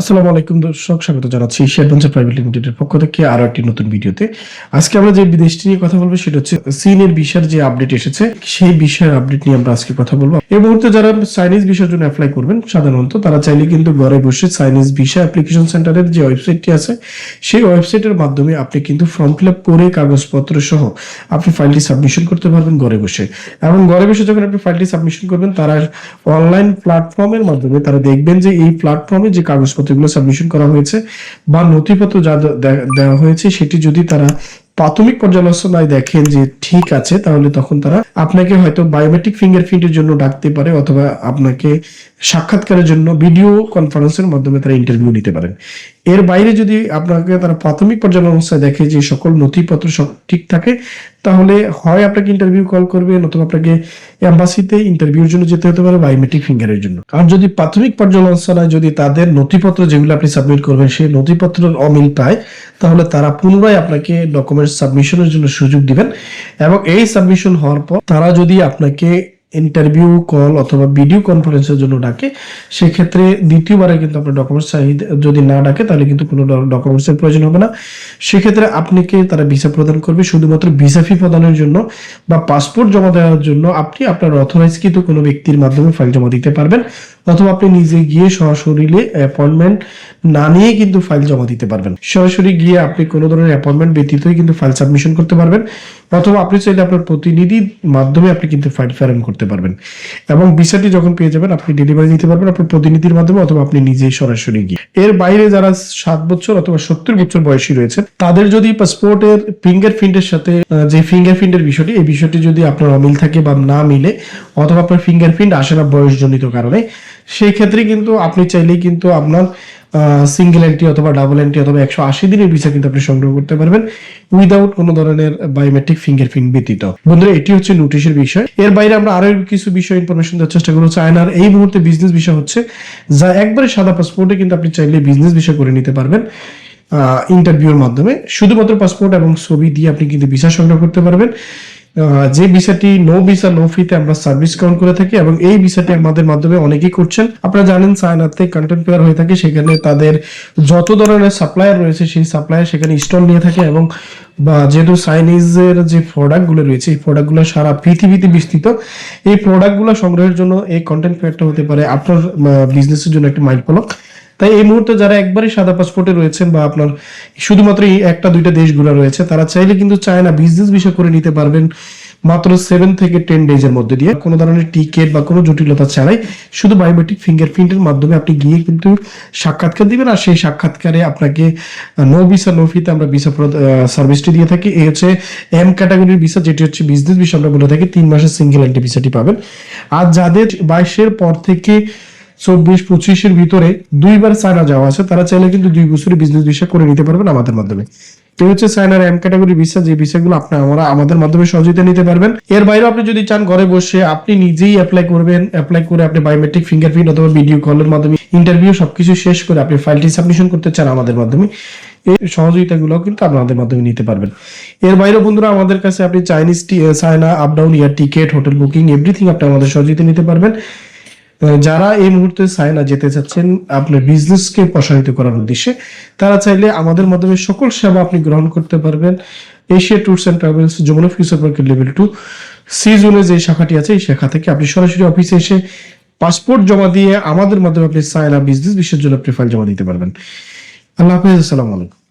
আসসালামু আলাইকুম দর্শক, স্বাগত জানাচ্ছি শেয়ারভেঞ্চার প্রাইভেট লিমিটেডের পক্ষ থেকে আরও একটি নতুন ভিডিওতে। আজকে আমরা যে বিদেশটি নিয়ে কথা বলব সেটা হচ্ছে চীনের ভিসার যে আপডেট এসেছে, সেই ভিসার আপডেট নিয়ে আমরা আজকে কথা বলব। এই মুহূর্তে যারা চাইনিজ ভিসার জন্য অ্যাপ্লাই করবেন, সাধারণত তারা চাইলে কিন্তু ঘরে বসে চাইনিজ ভিসা অ্যাপ্লিকেশন সেন্টারের যে ওয়েবসাইটটি আছে, সেই ওয়েবসাইটের মাধ্যমে আপনি কিন্তু ফর্ম ফিল আপ করে কাগজপত্র সহ আপনি ফাইলটি সাবমিশন করতে পারবেন ঘরে বসে। এবং ঘরে বসে যখন আপনি ফাইলটি সাবমিশন করবেন, তারা অনলাইন প্ল্যাটফর্মের মাধ্যমে তারা দেখবেন যে এই প্ল্যাটফর্মে যে কাগজপত্রগুলো সাবমিশন করা হয়েছে বা নথিপত্র যা দেওয়া হয়েছে সেটি যদি তারা প্রাথমিক পর্যালোচনায় দেখেন যে ঠিক আছে, তাহলে তখন তারা আপনাকে হয়তো বায়োমেট্রিক ফিঙ্গারপ্রিন্টের জন্য ডাকতে পারে অথবা আপনাকে সাক্ষাৎকারের জন্য ভিডিও কনফারেন্সের মাধ্যমে তারা ইন্টারভিউ নিতে পারেন। এর বাইরে যদি আপনাকে তারা প্রাথমিক পর্যালোচনায় দেখে যে সকল নথিপত্র সব ঠিক থাকে, তাহলে হয় আপনাকে ইন্টারভিউ কল করবে অথবা আপনাকে এম্বাসিতে ইন্টারভিউর জন্য যেতে হতে পারে বায়োমেট্রিক ফিঙ্গারের জন্য। আর যদি প্রাথমিক পর্যালোচনায় যদি তাদের নথিপত্র যেগুলো আপনি সাবমিট করবেন সেই নথিপত্রের অমিল পায়, তাহলে তারা পুনরায় আপনাকে ডকুমেন্ট সাবমিশনের জন্য সুযোগ দিবেন এবং এই সাবমিশন হওয়ার পর তারা যদি আপনাকে ইন্টারভিউ কল অথবা ভিডিও কনফারেন্সের জন্য ডাকে, সেক্ষেত্রে দ্বিতীয়বারে কিন্তু আপনার ডকুমেন্টস চাহিদা যদি না ডাকে, তাহলে কিন্তু কোনো ডকুমেন্টসের প্রয়োজন হবে না। সেক্ষেত্রে আপনাকে তারা ভিসা প্রদান করবে? শুধুমাত্র ভিসা ফি প্রদানের জন্য বা পাসপোর্ট জমা দেওয়ার জন্য আপনি আপনার অথরাইজকৃত কোনো ব্যক্তির মাধ্যমে ফাইল জমা দিতে পারবেন। অথবা আপনি নিজে গিয়ে সরাসরি অ্যাপয়েন্টমেন্ট না নিয়ে কিন্তু ফাইল জমা দিতে পারবেন। সরাসরি গিয়ে আপনি কোনো ধরনের অ্যাপয়েন্টমেন্ট ব্যতীতই কিন্তু ফাইল সাবমিশন করতে পারবেন, অথবা আপনি চাইলে আপনার প্রতিনিধির মাধ্যমে আপনি কিন্তু ফাইল প্রেরণ করতে পারবেন। এবং ভিসাটি যখন পেয়ে যাবেন, আপনি ডেলিভারি দিতে পারবেন আপনার প্রতিনিধির মাধ্যমে অথবা আপনি নিজেই সরাসরি গিয়ে। এর বাইরে যারা সাত বছর অথবা সত্তর বছর বয়সী রয়েছে তাদের যদি পাসপোর্টের ফিঙ্গারপ্রিন্টের সাথে যে ফিঙ্গারপ্রিন্টের বিষয়টি, এই বিষয়টি যদি আপনার অমিল থাকে বা না মিলে, অথবা আপনার ফিঙ্গারপ্রিন্ট আসে না বয়সজনিত কারণে সেই ক্ষেত্রে কিন্তু আপনি চাইলেই কিন্তু আপনার সিঙ্গেল এন্ট্রি অথবা ডাবল এন্ট্রি অথবা একশো আশি দিনের ভিসা কিন্তু আপনি সংগ্রহ করতে পারবেন উইদাউট কোনো ধরনের বায়োমেট্রিক ফিঙ্গারপ্রিন্ট ব্যতীত। বন্ধুরা, এটি হচ্ছে নোটিশের বিষয়। এর বাইরে আমরা আরও কিছু বিষয় ইনফরমেশন দেওয়ার চেষ্টা করব। চায়নার এই মুহূর্তে বিজনেস বিষয় হচ্ছে, যা একবারে সাদা পাসপোর্টে কিন্তু আপনি চাইলে বিজনেস বিষয় করে নিতে পারবেন ইন্টারভিউর মাধ্যমে। শুধুমাত্র পাসপোর্ট এবং ছবি দিয়ে আপনি কিন্তু ভিসা সংগ্রহ করতে পারবেন। যে ভিসাটি নো ভিসা নো ফিতে আমরা সার্ভিস কাউন্ট করে থাকি এবং এই ভিসাটি আমাদের মাধ্যমে অনেকেই করছেন। আপনারা জানেন চায়নাতে কন্টেন্ট পেয়ার হয়ে থাকে, সেখানে তাদের যত ধরনের সাপ্লায়ার রয়েছে, সেই সাপ্লায়ার সেখানে স্টল নিয়ে থাকে এবং, বা যেহেতু চাইনিজের যে প্রোডাক্টগুলো রয়েছে, এই প্রোডাক্টগুলো সারা পৃথিবীতে বিস্তৃত। এই প্রোডাক্টগুলো সংগ্রহের জন্য এই কন্টেন্ট পেয়ারটা হতে পারে আপনার বিজনেসের জন্য একটা মাইল ফলক তাই এই মুহূর্তে যারা একবারই সাদা পাসপোর্টে রয়েছেন বা আপনার শুধুমাত্র এই একটা, দুইটা দেশগুলো রয়েছে, তারা চাইলে কিন্তু চায়না বিজনেস বিষয় করে নিতে পারবেন মাত্র সেভেন থেকে টেন ডেজের মধ্যে দিয়ে। কোনো ধরনের টিকেট বা কোনো জটিলতা ছাড়াই শুধু বায়োমেট্রিক ফিঙ্গারপ্রিন্টের মাধ্যমে আপনি গিয়ে কিন্তু সাক্ষাৎকার দিবেন আর সেই সাক্ষাৎকারে আপনাকে নো ভিসা নো ফিতে আমরা ভিসা সার্ভিসটি দিয়ে থাকি। এই হচ্ছে এম ক্যাটাগরির ভিসা যেটি হচ্ছে বিজনেস ভিসা আমরা বলে থাকি। তিন মাসের সিঙ্গেল এন্ট্রি ভিসাটি পাবেন। আর যাদের বাইশের পর থেকে চব্বিশ পঁচিশের ভিতরে দুইবার চায়না যাওয়া আছে, তারা চাইলে কিন্তু দুই বছরের বিজনেস ভিসা করে নিতে পারবেন আমাদের মাধ্যমে। তো হচ্ছে চায়নার এম ক্যাটাগরি ভিসা যে ভিসাগুলো আপনি আমরা আমাদের মাধ্যমে সহযোগিতা নিতে পারবেন। এর বাইরেও আপনি যদি চান ঘরে বসে, আপনি নিজেই অ্যাপ্লাই করবেন অ্যাপ্লাই করে আপনি বায়োমেট্রিক ফিঙ্গারপ্রিন্ট অথবা ভিডিও কলের মাধ্যমে ইন্টারভিউ সবকিছু শেষ করে আপনি ফাইলটি সাবমিশন করতে চান আমাদের মাধ্যমে এই সহযোগিতাগুলো কিন্তু আপনাদের মাধ্যমে নিতে পারবেন। এর বাইরে বন্ধুরা আমাদের কাছে আপনি Chinese China up down year ticket hotel booking everything আপনি আমাদের সহযোগিতা নিতে পারবেন। যারা এই মুহূর্তে চায়না যেতে চাচ্ছেন আপনার বিজনেসকে প্রসারিত করার উদ্দেশ্যে, তারা চাইলে আমাদের মাধ্যমে সকল সেবা আপনি গ্রহণ করতে পারবেন। Asia tours and travels Jamuna future পার্কের লেভেল টু সি জোনে যে শাখাটি আছে, এই শাখা থেকে আপনি সরাসরি অফিসে এসে পাসপোর্ট জমা দিয়ে আমাদের মাধ্যমে আপনি চায়না বিজনেস বিশ্বের জন্য আপনি ফাইল জমা দিতে পারবেন। আল্লাহ হাফিজ, আসসালামু আলাইকুম।